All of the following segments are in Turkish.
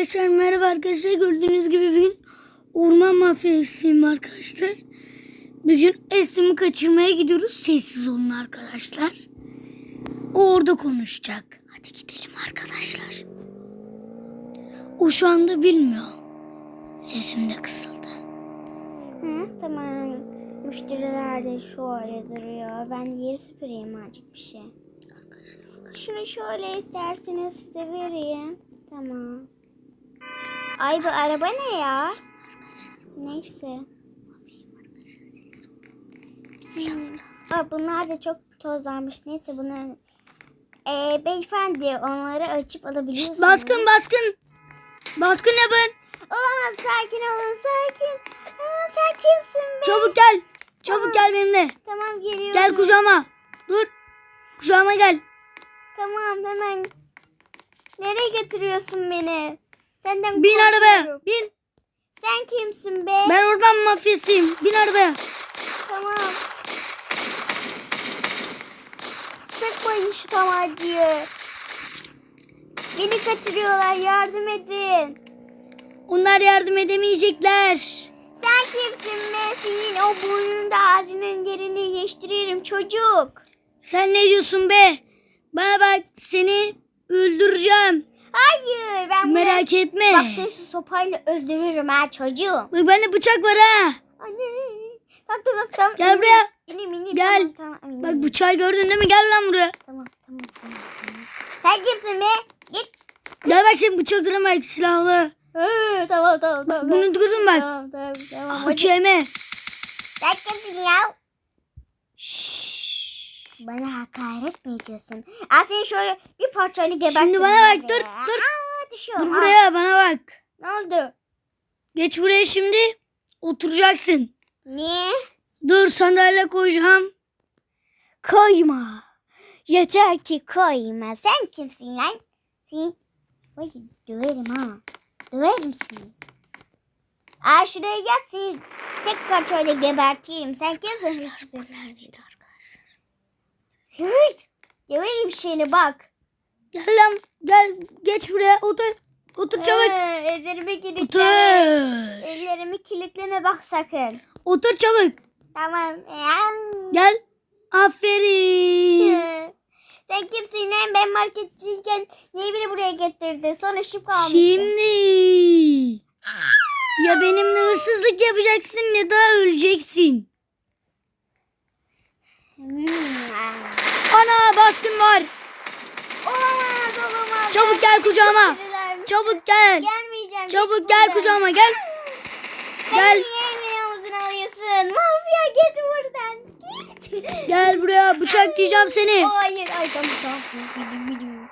Arkadaşlar merhaba arkadaşlar gördüğünüz gibi bugün orman mafyasıyım arkadaşlar. Bugün Esra'mı kaçırmaya gidiyoruz. Sessiz olun arkadaşlar. O orada konuşacak. Hadi gidelim arkadaşlar. O şu anda bilmiyor. Sesim de kısıldı. Hı, tamam. Müşteriler de şöyle duruyor. Ben yeri süpüreyim azıcık bir şey. Şunu şöyle isterseniz size vereyim. Tamam. Ay bu araba ne ya? Neyse. Aa, bunlar da çok tozlanmış. Neyse bunu... Ee, beyefendi onları açıp alabiliyorsunuz. Şşt, baskın baskın. Baskın yapın. Olamaz sakin olun sakin. Aa, sen kimsin be? Çabuk gel. Çabuk gel benimle. Tamam geliyorum. Gel kucağıma. Dur. Kucağıma gel. Tamam hemen. Nereye götürüyorsun beni? Senden Bin arabaya. korkuyorum. Bin. Sen kimsin be? Ben orman mafyasıyım. Bin arabaya. Tamam. Sıkmayın şu tabancayı. Beni kaçırıyorlar yardım edin. Onlar yardım edemeyecekler. Sen kimsin be? Senin o burnunda ağzının yerini değiştiririm çocuk. Sen ne diyorsun be? Bana bak seni öldüreceğim. Hayır ben Merak etme. Bak seni şu sopayla öldürürüm ha çocuğum. Bak bende bıçak var ha. Anne. Tamam tamam tamam. Gel buraya. İneyim ineyim. Gel. Tamam, tamam, ineyim. Bak bıçağı gördün değil mi? Gel lan buraya. Tamam tamam tamam. tamam. Sen kimsin be? Git. Gel bak senin bıçaklarım bak silahlı. Hı, tamam tamam tamam. Bunu gördün bak. Tamam tamam tamam. Hakeme. Sen kimsin ya? Bana hakaret mi ediyorsun? Al seni şöyle bir parçayla gebertirim. Şimdi bana bak, dur, dur. Aa. Dur Aa, buraya bana bak. Ne oldu? Geç buraya şimdi. Oturacaksın. Niye? Dur sandalye koyacağım. Koyma. Yeter ki koyma. Sen kimsin lan? Seni Vay döverim ha. Döverim seni. Aa şuraya yat seni tek parçayla geberteyim. Sen kimsin? arkadaşlar? Hırt. Döverim seni bak. Gel lan. Gel. Geç buraya. Otur. Otur çabuk. Ee, ellerimi kilitleme. Otur. Ellerimi kilitleme bak sakın. Otur çabuk. Tamam. Gel. Aferin. Ee, Sen kimsin lan? Ben marketçiyken niye beni buraya getirdin? Sonra şıp kalmışsın. Şimdi. Ya benimle hırsızlık yapacaksın ya da öleceksin. Hmm. Ana baskın var. Olamaz olamaz. Çabuk gel kucağıma. Çabuk gel. Gelmeyeceğim. Çabuk gel buradan. kucağıma gel. Gel. niye alıyorsun? Mafya git buradan. Git. Gel buraya bıçaklayacağım seni. Hayır. Ay tamam tamam. Biliyorum biliyorum.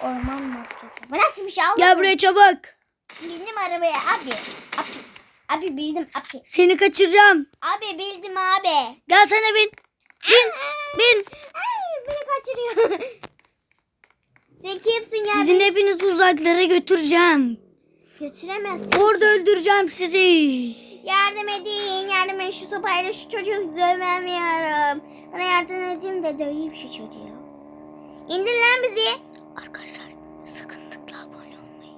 Orman mafyası. Bu nasıl bir şey? Allah'ım. Gel buraya çabuk. Bindim arabaya abi. Abi. Abi bildim abi. Seni kaçıracağım. Abi bildim abi. Gel de bin. Bin. Bin. Ay, beni kaçırıyor. Sen kimsin ya? Sizin hepinizi uzaklara götüreceğim. Götüremezsin. Orada öldüreceğim sizi. Yardım edin, yardım edin. Şu sopayla şu çocuğu dövemiyorum. Bana yardım edeyim de döveyim şu çocuğu. İndir lan bizi. Arkadaşlar sakın tıkla abone olmayı.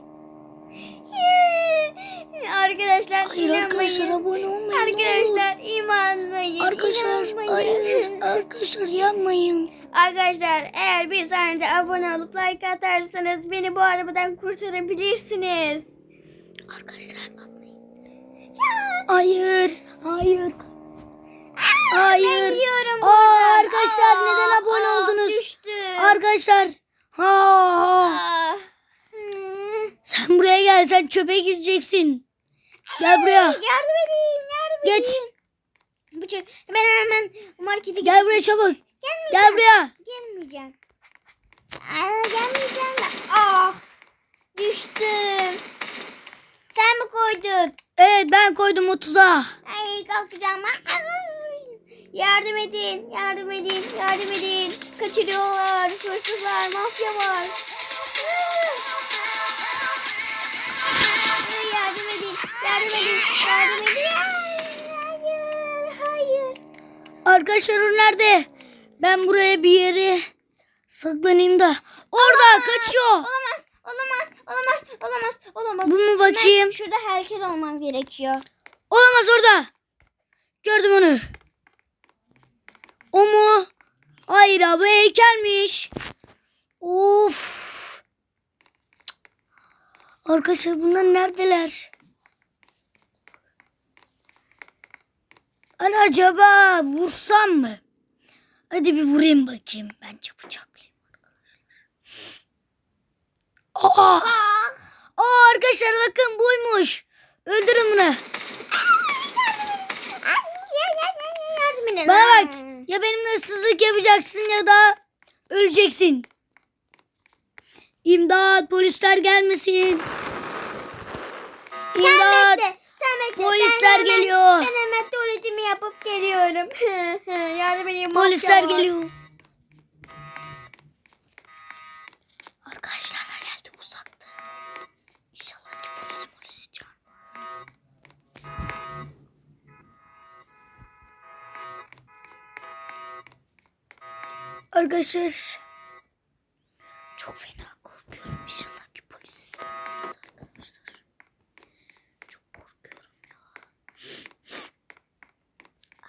Arkadaşlar Hayır inanmayın. arkadaşlar abone olmayın. Arkadaşlar inanmayın. Arkadaşlar inanmayın. hayır arkadaşlar yapmayın. Arkadaşlar eğer bir saniyede abone olup like atarsanız beni bu arabadan kurtarabilirsiniz. Arkadaşlar atmayın. Ya. Hayır. Hayır. Ben Hayır. yiyorum Aa, arkadaşlar Aa, neden abone aa, oldunuz? Düştü. Arkadaşlar. Ha, ha. Ah. Sen buraya gel sen çöpe gireceksin. Gel buraya. Yardım edin, yardım Geç. edin. Bu çocuk, ben hemen markete Gel buraya çabuk. Gelmeyeceğim. Gel buraya. Gelmeyeceğim. Aa, gelmeyeceğim. de- Ah, düştüm. Sen mi koydun? Evet ben koydum 30'a. Ay kalkacağım. Ay. Yardım edin, yardım edin, yardım edin. Kaçırıyorlar, hırsızlar, mafya var. Yardım edin, yardım edin, yardım edin. Ay, Hayır, hayır. Arkadaşlar o nerede? Ben buraya bir yere saklanayım da. Orada kaçıyor. Olamaz, olamaz, olamaz, olamaz. bakayım. Şurada heykel olmam gerekiyor. Olamaz orada. Gördüm onu. O mu? Hayır abi heykelmiş. Of. Arkadaşlar bunlar neredeler? Hani acaba vursam mı? Hadi bir vurayım bakayım. Bence bıçaklayayım arkadaşlar. Aa! Aa arkadaşlar bakın buymuş. Öldürün bunu. Bana bak. Ya benimle hırsızlık yapacaksın ya da öleceksin. İmdat polisler gelmesin. Sen İmdat. bekle. Sen bekle. Polisler ben hemen, geliyor. Ben hemen tuvaletimi yapıp geliyorum. Yardım edin. Polisler geliyor. Arkadaşlar herhalde uzakta. İnşallah ki polis polis çağırmaz. Arkadaşlar çok fena korkuyorum. İnşallah ki polis çağırmaz arkadaşlar. Çok korkuyorum ya.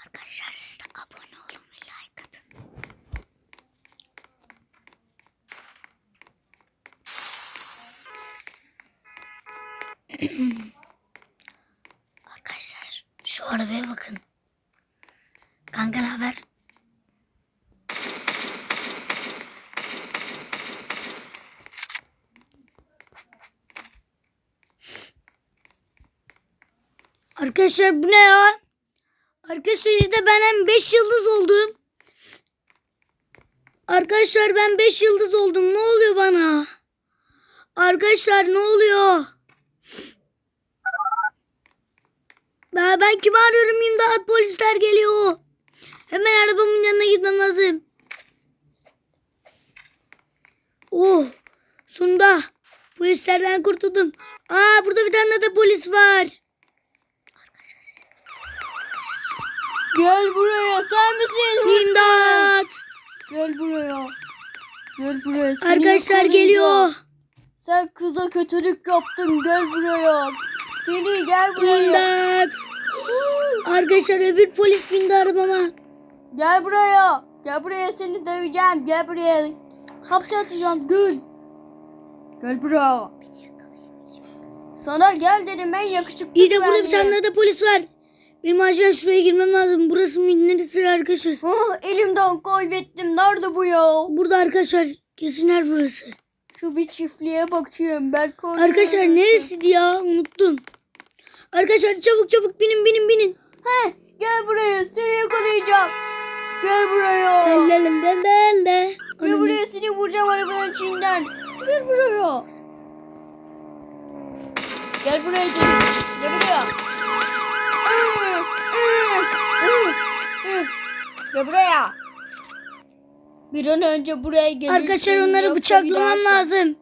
Arkadaşlar siz de abone olun ve like atın. Arkadaşlar şu arabaya bakın. Kanka ne haber? Arkadaşlar bu ne ya? Arkadaşlar işte ben hem 5 yıldız oldum. Arkadaşlar ben 5 yıldız oldum. Ne oluyor bana? Arkadaşlar ne oluyor? Ben, ben kimi arıyorum? İmdat polisler geliyor. Hemen arabamın yanına gitmem lazım. Oh sonunda polislerden kurtuldum. Aa burada bir tane de polis var. Gel buraya sen misin? hırsız? İmdat. Gel buraya. Gel buraya. seni Arkadaşlar yakalayacağım. geliyor. Sen kıza kötülük yaptın gel buraya. Seni gel buraya. İmdat. Arkadaşlar öbür polis bindi arabama. Gel buraya. Gel buraya seni döveceğim. Gel buraya. Hapse atacağım gül. Gel buraya. Sana gel dedim ben yakışıklı İyi de burada bir tane de polis var. Benim acilen şuraya girmem lazım. Burası mı neresi arkadaşlar? Oh, elimden kaybettim. Nerede bu ya? Burada arkadaşlar. Kesinler burası. Şu bir çiftliğe bakayım. Belki orada Arkadaşlar neresiydi ya? Unuttum. Arkadaşlar çabuk çabuk binin binin binin. Heh, gel buraya seni yakalayacağım. Gel buraya. Lelelelelele. Gel buraya seni vuracağım arabanın içinden. Gel buraya. Gel buraya dedim. Gel buraya. Gel buraya. Bir an önce buraya gelirsin. Arkadaşlar onları bıçaklamam lazım.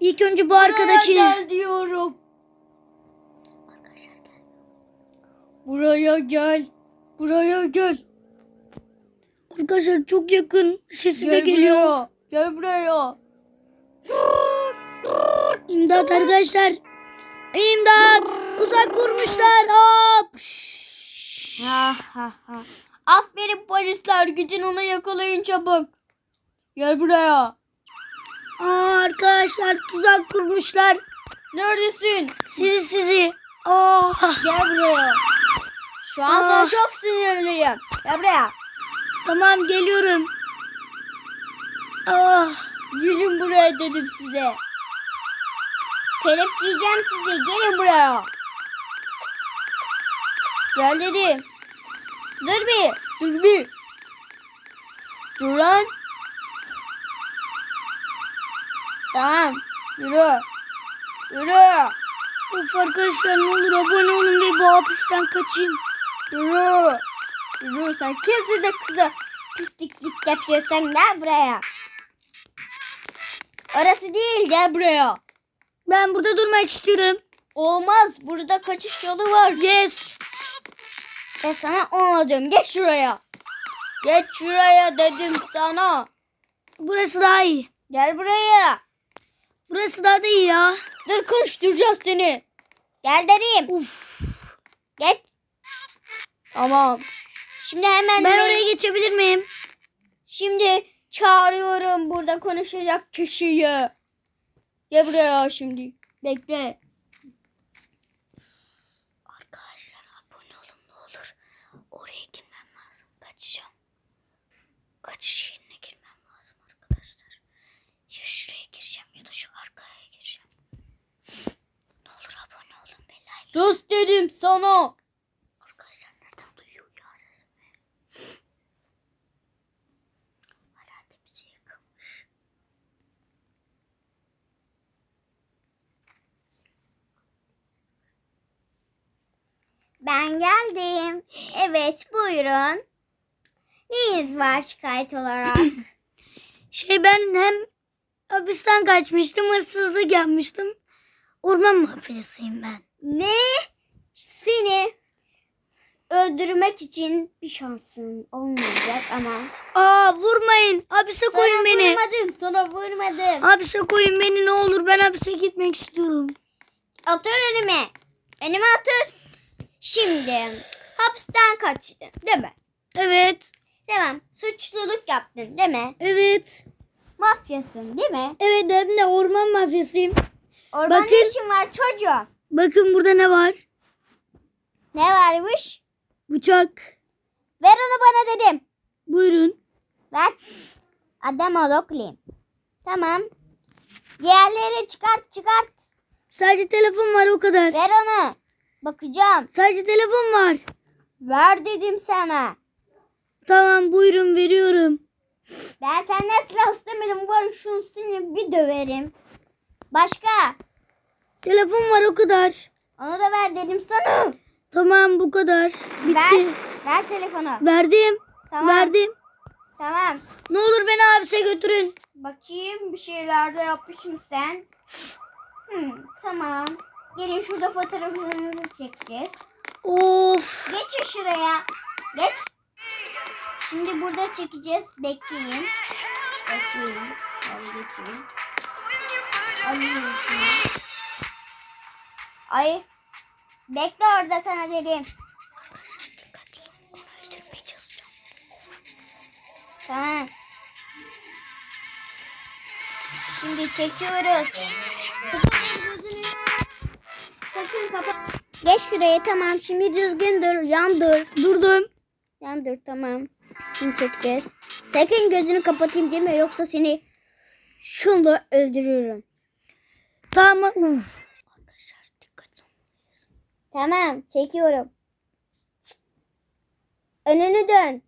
İlk önce bu Buraya arkadakini. gel diyorum. Buraya gel. Buraya gel. Arkadaşlar çok yakın. Sesi de Gel geliyor. buraya. Gel buraya. İmdat arkadaşlar. İmdat. Uzak kurmuşlar. Hop. Ha ha ha. Aferin polisler gidin onu yakalayın çabuk. Gel buraya. Aa, arkadaşlar tuzak kurmuşlar. Neredesin? Sizi sizi. Aa. Gel buraya. Şu an sana Ah. çok sinirliyim. Gel buraya. Tamam geliyorum. Ah. Gelin buraya dedim size. Kelepçeyeceğim sizi. Gelin buraya. Gel dedim. Dur bir. Dur bir. Dur lan. Tamam. Yürü. Yürü. Of arkadaşlar ne olur abone olun ve bu hapisten kaçayım. Yürü. Yürü sen kimsin de kıza pisliklik yapıyorsun gel buraya. Orası değil gel buraya. Ben burada durmak istiyorum. Olmaz burada kaçış yolu var. Yes. Ben sana olmadım geç şuraya. Geç şuraya dedim sana. Burası daha iyi. Gel buraya. Burası daha da iyi ya. Dur konuşturacağız seni. Gel dedim. Uf. Geç. Tamam. Şimdi hemen Ben oraya geçebilir miyim? Şimdi çağırıyorum burada konuşacak kişiyi. Gel buraya şimdi. Bekle. Arkadaşlar abone olun ne olur. Oraya girmem lazım. Kaçacağım. Kaçış yerine girmem lazım arkadaşlar. Ya şuraya gireceğim ya da şu arkaya gireceğim. Ne olur abone olun ve like. Sus dedim sana. Arkadaşlar nereden duyuyor ya sesimi? Herhalde bizi yıkılmış. Ben geldim. Evet buyurun. Neyiniz var şikayet olarak? Şey ben hem hapisten kaçmıştım, hırsızlık yapmıştım. Orman mafyasıyım ben. Ne? Seni öldürmek için bir şansın olmayacak ama. Aa vurmayın. Hapise koyun Sana beni. vurmadım. Sana vurmadım. Hapise koyun beni ne olur. Ben hapise gitmek istiyorum. Otur önüme. Önüme otur. Şimdi hapisten kaçtın değil mi? Evet. Tamam. Suçluluk yaptın değil mi? Evet. Mafyasın değil mi? Evet hem de orman mafyasıyım. Ormanda Bakın. işin var çocuğum. Bakın burada ne var? Ne varmış? Bıçak. Ver onu bana dedim. Buyurun. Ver. Adam ol oklayayım. Tamam. Diğerleri çıkart çıkart. Sadece telefon var o kadar. Ver onu. Bakacağım. Sadece telefon var. Ver dedim sana. Tamam buyurun veriyorum. Ben senden silah istemedim. Var şunu seni bir döverim. Başka. Telefon var o kadar. Onu da ver dedim sana. Tamam bu kadar. Bitti. Ver. Ver telefonu. Verdim. Tamam. Verdim. Tamam. Ne olur beni hapise götürün. Bakayım bir şeyler de yapmışsın sen. Hmm, tamam. Gelin şurada fotoğrafınızı çekeceğiz. Of. Geçin şuraya. Geç. Şimdi burada çekeceğiz. Bekleyin. Bekleyin. Şöyle geçeyim. Alayım şunu. Ay. Bekle orada sana dedim. Tamam. Şimdi çekiyoruz. Sakın kapat. Geç şuraya tamam. Şimdi düzgün dur. Yan dur. Durdum. Yan dur tamam. Şimdi çekeceğiz. Sakın gözünü kapatayım deme yoksa seni şunla öldürürüm. Tamam. Uf. Tamam çekiyorum. Önünü dön.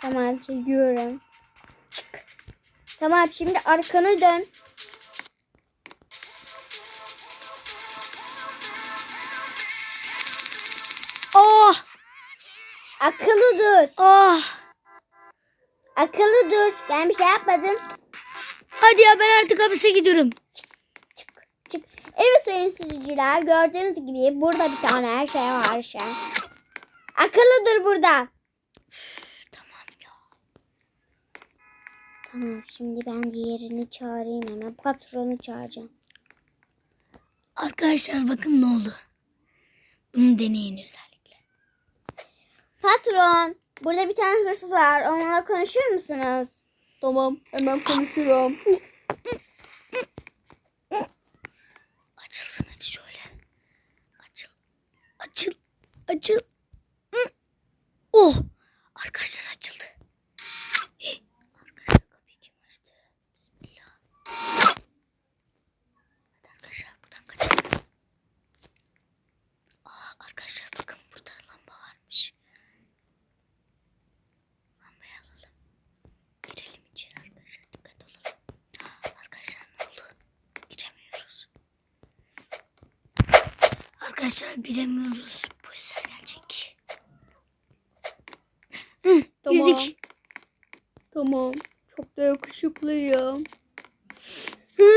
Tamam çekiyorum. Çık. Tamam şimdi arkanı dön. Oh. Akıllı dur. Oh. Akıllı dur. Ben bir şey yapmadım. Hadi ya ben artık hapise gidiyorum. Evet sayın seyirciler gördüğünüz gibi burada bir tane her şey var şu an. Akıllı dur burada. Tamam ya. Tamam şimdi ben diğerini çağırayım hemen. Patronu çağıracağım. Arkadaşlar bakın ne oldu. Bunu deneyin özellikle. Patron burada bir tane hırsız var. Onunla konuşur musunuz? Tamam hemen konuşurum. Açılsın hadi şöyle. Açıl. Açıl. Açıl. Oh. Arkadaşlar açıldı. Arkadaşlar kapıyı arkadaşlar buradan kaçalım. Aa, arkadaşlar bakın burada lamba varmış. Lambayı alalım. Girelim içeri arkadaşlar. Dikkat olalım. Arkadaşlar oldu? Giremiyoruz. Arkadaşlar giremiyoruz. Polisler gelecek. Hı, Tamam. Girdik. Tamam. Çok da yakışıklıyım. Hı?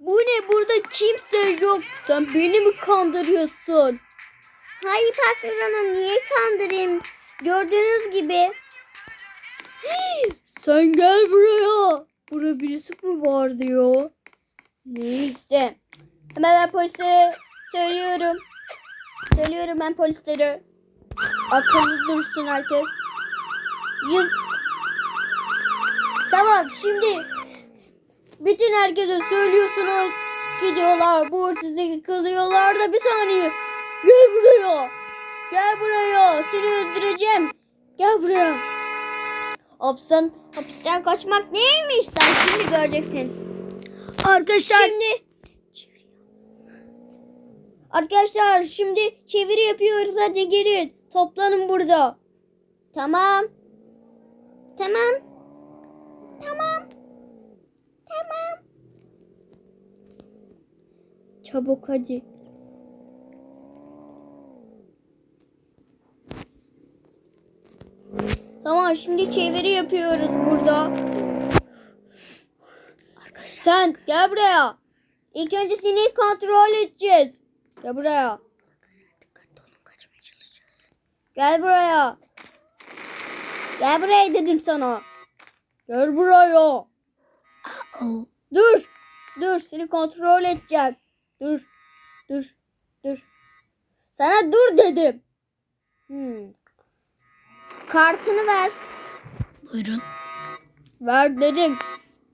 Bu ne? Burada kimse yok. Sen beni mi kandırıyorsun? Hayır patronum niye kandırayım? Gördüğünüz gibi. Sen gel buraya. Burada birisi mi var diyor. Neyse. Hemen ben polislere söylüyorum. Söylüyorum ben polislere. Akıllı dursun herkes. Yüz... Tamam şimdi bütün herkese söylüyorsunuz. Gidiyorlar bu hırsızı yıkılıyorlar da bir saniye. Gel buraya. Gel buraya. Seni öldüreceğim. Gel buraya. Hapisten, hapisten kaçmak neymiş sen şimdi göreceksin. Arkadaşlar Şimdi Arkadaşlar şimdi çeviri yapıyoruz hadi gelin. Toplanın burada. Tamam. Tamam. Tamam. Tamam. Çabuk hadi. Tamam şimdi çeviri yapıyoruz burada. Sen gel buraya. İlk önce seni kontrol edeceğiz. Gel buraya. Gel buraya. Gel buraya dedim sana. Gel buraya. Dur. Dur seni kontrol edeceğim. Dur. Dur. Dur. Sana dur dedim. Hmm. Kartını ver. buyurun. Ver dedim.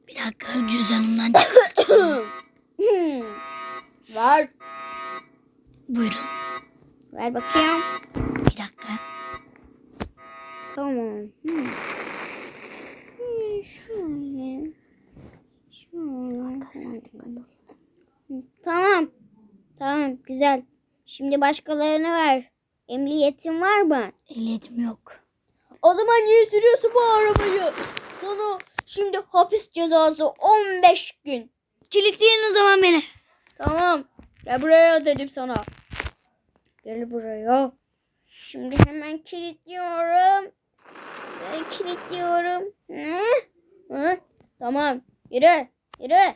Bir dakika cüzdanımdan çık. Hmm. ver. buyurun. Ver bakayım. Bir dakika. Tamam. Hmm, Şöyle. Şöyle. Hı, Tamam. Tamam güzel. Şimdi başkalarına ver. Emniyetin var mı? Ehliyetim yok. O zaman niye sürüyorsun bu arabayı? Sana şimdi hapis cezası 15 gün. Kilitleyin o zaman beni. Tamam. Gel buraya dedim sana. Gel buraya. Şimdi hemen kilitliyorum. Ben kilitliyorum. Ne? Hı? Tamam. Yürü. Yürü.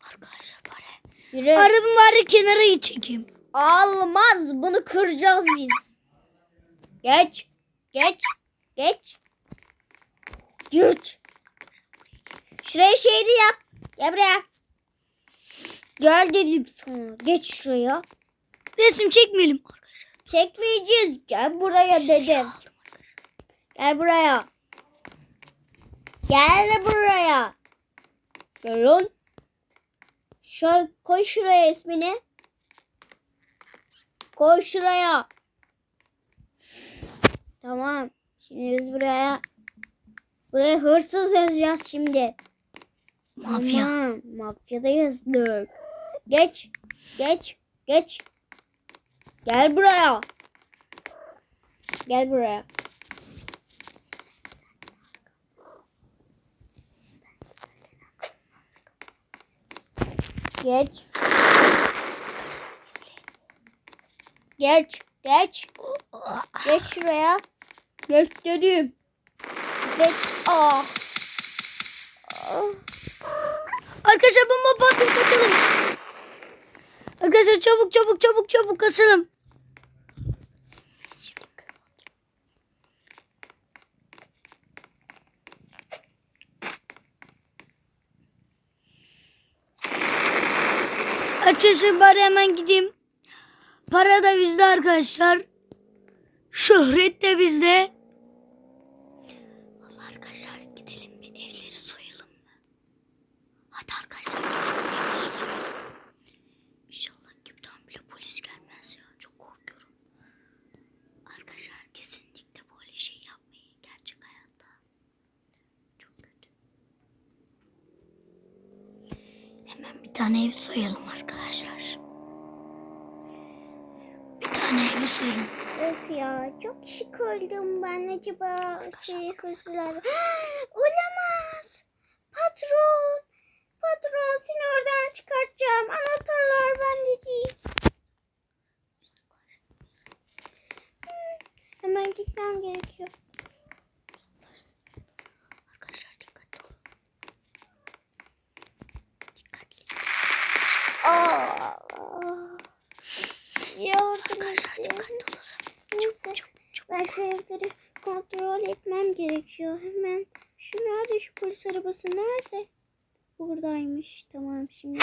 Arkadaşlar bari. Yürü. Arabamı bari kenara çekeyim. Almaz. Bunu kıracağız biz. Geç. Geç. Geç. Geç. Şuraya şeydi yap. Gel buraya. Gel dedim sana. Geç şuraya. Resim çekmeyelim. Arkadaşlar. Çekmeyeceğiz. Gel buraya dedim. Gel buraya. Gel buraya. Gel lan. Şöyle koy şuraya ismini. Koy şuraya. Tamam. Şimdi biz buraya buraya hırsız yazacağız şimdi. Mafya. Tamam. Mafyada yazdık. Geç. Geç. Geç. Gel buraya. Gel buraya. Geç. Geç. Geç. Geç şuraya. Geç dedim. Geç. Ah. Ah. Arkadaşlar bomba patlıyor kaçalım. Arkadaşlar çabuk çabuk çabuk çabuk kaçalım. Arkadaşlar bari hemen gideyim. Para da bizde arkadaşlar. Şöhret de bizde. Vallahi arkadaşlar gidelim bir evleri soyalım mı? Hadi arkadaşlar gelin evleri soyalım. İnşallah kimden bile polis gelmez ya. Çok korkuyorum. Arkadaşlar kesinlikle böyle şey yapmayın gerçek hayatta. Çok kötü. Hemen bir tane ev soyalım arkadaşlar. Bir tane evi soyalım. Öf ya çok şık oldum ben acaba şey hırsızlar. Olamaz. Patron. Patron seni oradan çıkartacağım. Anahtarlar bende değil. Hemen gitmem gerekiyor. Arkadaşlar dikkatli olun. Dikkatli. Aa. Yardım Arkadaşlar edin. dikkatli olalım. Neyse. Ben şu evleri kontrol etmem gerekiyor. Hemen. Şu nerede şu polis arabası nerede? Burada. buradaymış. Tamam şimdi.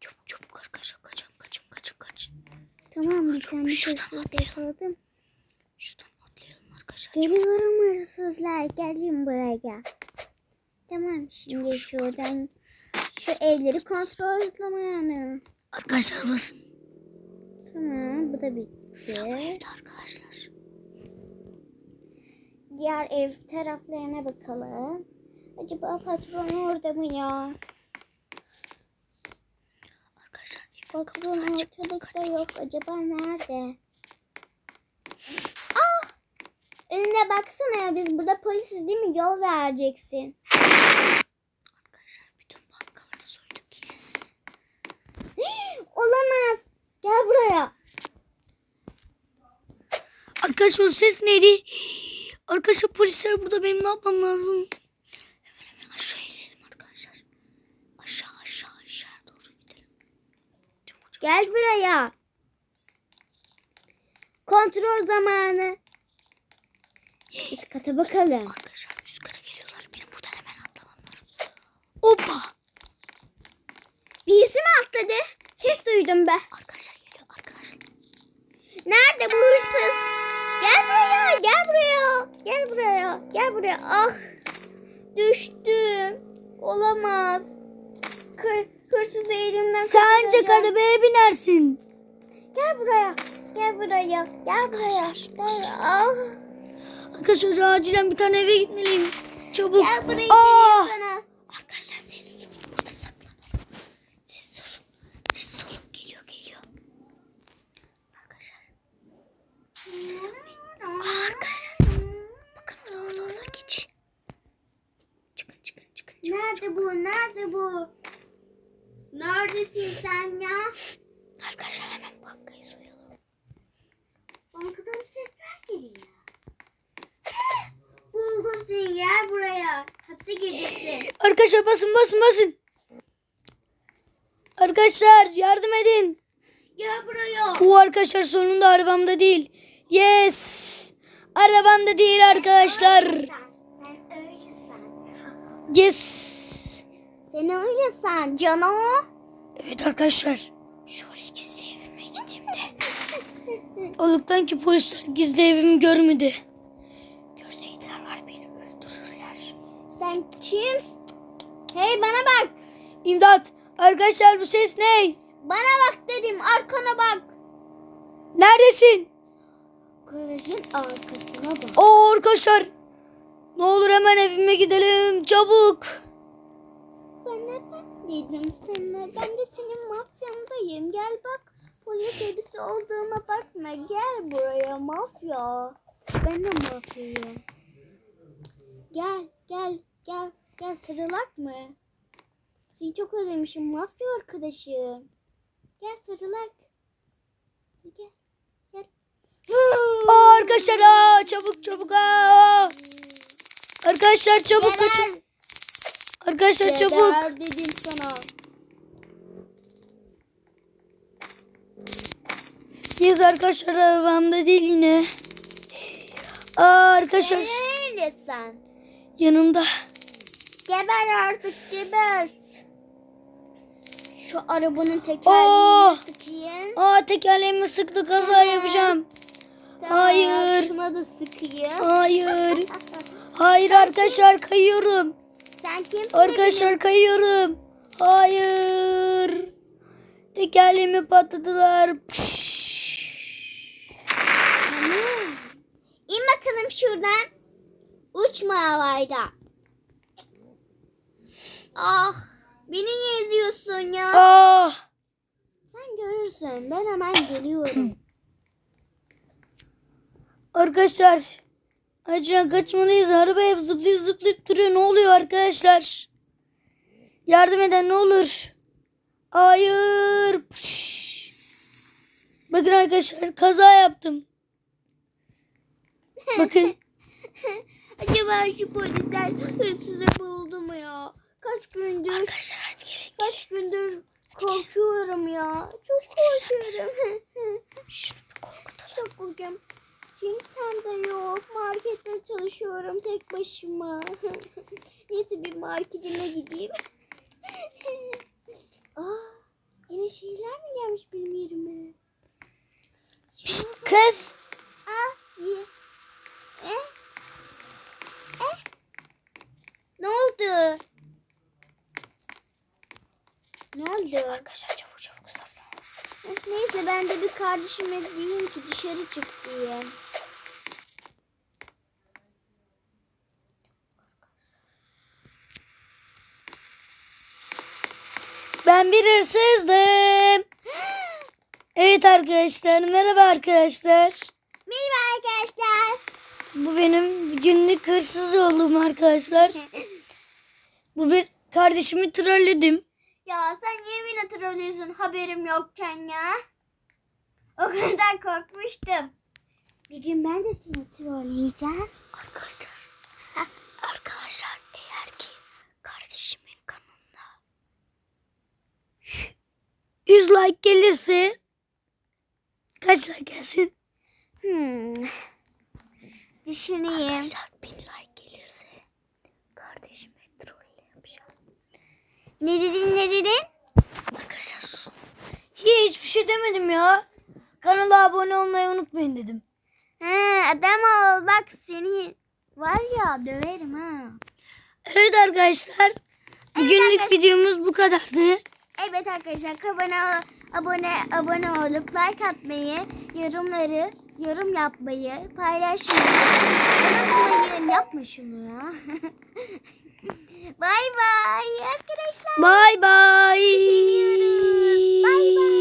Çabuk çabuk arkadaşlar kaçın kaçın kaçın kaçın. Tamam bir tane Şuradan atlayalım. Şuradan atlayalım arkadaşlar. Geliyorum hırsızlar. Gelin buraya. Tamam şimdi şuradan şu evleri kontrol zamanı. Arkadaşlar basın. Tamam bu da bitti. Sıra evde arkadaşlar. Diğer ev taraflarına bakalım. Acaba patron orada mı ya? Kapısı açık. ortalıkta yok. Acaba nerede? Ah! Önüne baksana ya biz burada polisiz değil mi? Yol vereceksin. Arkadaşlar bütün bankaları soyduk. Yes. Olamaz. Gel buraya. Arkadaşlar ses neydi? Arkadaşlar polisler burada benim ne yapmam lazım? Hemen hemen aşağı inelim arkadaşlar. Aşağı aşağı aşağı doğru gidelim. Çabuk çabuk. Gel buraya. Kontrol zamanı. Üst kata bakalım. Arkadaşlar üst kata geliyorlar. Benim buradan hemen atlamam lazım. Hoppa. Birisi mi atladı? Ses duydum be. Arkadaşlar geliyor arkadaşlar. Nerede bu hırsız? Gel buraya, gel buraya. Gel buraya, gel buraya. Ah! Düştüm. Olamaz. Kır, hırsızı elimden Sen ancak kaçıracağım. arabaya binersin. Gel buraya. Gel buraya. Gel buraya. Arkadaşlar, Gel. Ah! Arkadaşlar acilen bir tane eve gitmeliyim. Çabuk. Gel buraya Aa! geliyor sana. Arkadaşlar sessiz olun. Burada saklanalım. Sessiz olun. Sessiz olun. Geliyor geliyor. Arkadaşlar. Sessiz olmayın. Aa, arkadaşlar. Bakın orada orada orada geç. Çıkın çıkın çıkın. çıkın. Nerede bu? Nerede bu? Neredesin sen ya? Arkadaşlar hemen bankayı soyalım. Bankadan bir sesler geliyor. Buldum seni gel buraya. Hapse gireceksin. Arkadaşlar basın basın basın. Arkadaşlar yardım edin. Gel buraya. Bu arkadaşlar sonunda arabamda değil. Yes. Arabamda değil arkadaşlar. Sen. Yes. Sen öylesin cano. Evet arkadaşlar. Şöyle gizli evime gideyim de. Allah'tan ki polisler gizli evimi görmedi. Görseydiler var beni öldürürler. Sen kimsin? Hey bana bak. İmdat. Arkadaşlar bu ses ne? Bana bak dedim arkana bak. Neredesin? Garajın arkasına bak. Oo arkadaşlar. Ne olur hemen evime gidelim. Çabuk. Bana bak dedim sana. Ben de senin mafyandayım. Gel bak. Polis elbise olduğuma bakma. Gel buraya mafya. Ben de mafyayım. Gel gel gel. Gel sarılak mı? Seni çok özlemişim mafya arkadaşım. Gel sarılak. Gel. Gel. Aa, arkadaşlar aa, çabuk çabuk aa. Arkadaşlar çabuk kaçın. Arkadaşlar çabuk. Geber dedim sana. Yes arkadaşlar arabamda değil yine. Aa, arkadaşlar Neredesin? yanımda. Geber artık geber. Şu arabanın Oh! tekerleğini sıkayım. Aa tekerleğimi sıktı kaza yapacağım. Tamam, hayır. Şuna da sıkayım. Hayır. Hayır arkadaşlar kayıyorum. Sen kimsin? Arkadaşlar kayıyorum. Hayır. Tekerleğimi patladılar. İn bakalım şuradan. Uçma havayda. Ah. Beni niye eziyorsun ya? Ah. Sen görürsün. Ben hemen geliyorum. Arkadaşlar. Acilen kaçmalıyız. Araba hep zıplayıp zıplayıp duruyor. Ne oluyor arkadaşlar? Yardım eden ne olur. Hayır. Pişt. Bakın arkadaşlar kaza yaptım. Bakın. Acaba şu polisler hırsızı buldu mu ya? Kaç gündür Arkadaşlar hadi gelin. Kaç gündür korkuyorum ya. Çok korkuyorum. Şunu bir korkutalım. Çok korkuyorum. Kimsem de yok. Markette çalışıyorum tek başıma. Neyse bir marketime gideyim. Aa, yine şeyler mi gelmiş benim yerime? Pişt, kız. Aa, ye. Eh? Eh? Ne oldu? Ne oldu? Arkadaşlar çabuk çabuk saslan. Neyse ben de bir kardeşime diyeyim ki dışarı çık diye. Ben bir hırsızdım. Evet arkadaşlar merhaba arkadaşlar. Merhaba arkadaşlar. Bu benim günlük hırsız olduğum arkadaşlar. Bu bir kardeşimi trolledim. Ya sen yemin trollüyorsun haberim yokken ya. O kadar korkmuştum. Bir gün ben de seni trolleyeceğim. Arkadaşlar. Arkadaşlar eğer ki kardeşimin kanalına 100 like gelirse like gelsin? Hmm. Düşüneyim. Arkadaşlar 1000 like gelirse kardeşime troll yapacağım. Ne dedin ne dedin? Arkadaşlar sus. Hiçbir şey demedim ya. Kanala abone olmayı unutmayın dedim. Ha, adam ol bak seni var ya döverim ha. Evet arkadaşlar. Bugünlük arkadaşlar. videomuz bu kadardı. Evet arkadaşlar abone abone abone olup like atmayı, yorumları yorum yapmayı, paylaşmayı unutmayın. Yapma şunu ya. bay bay arkadaşlar. Bay bay. Seviyoruz. Bay bay.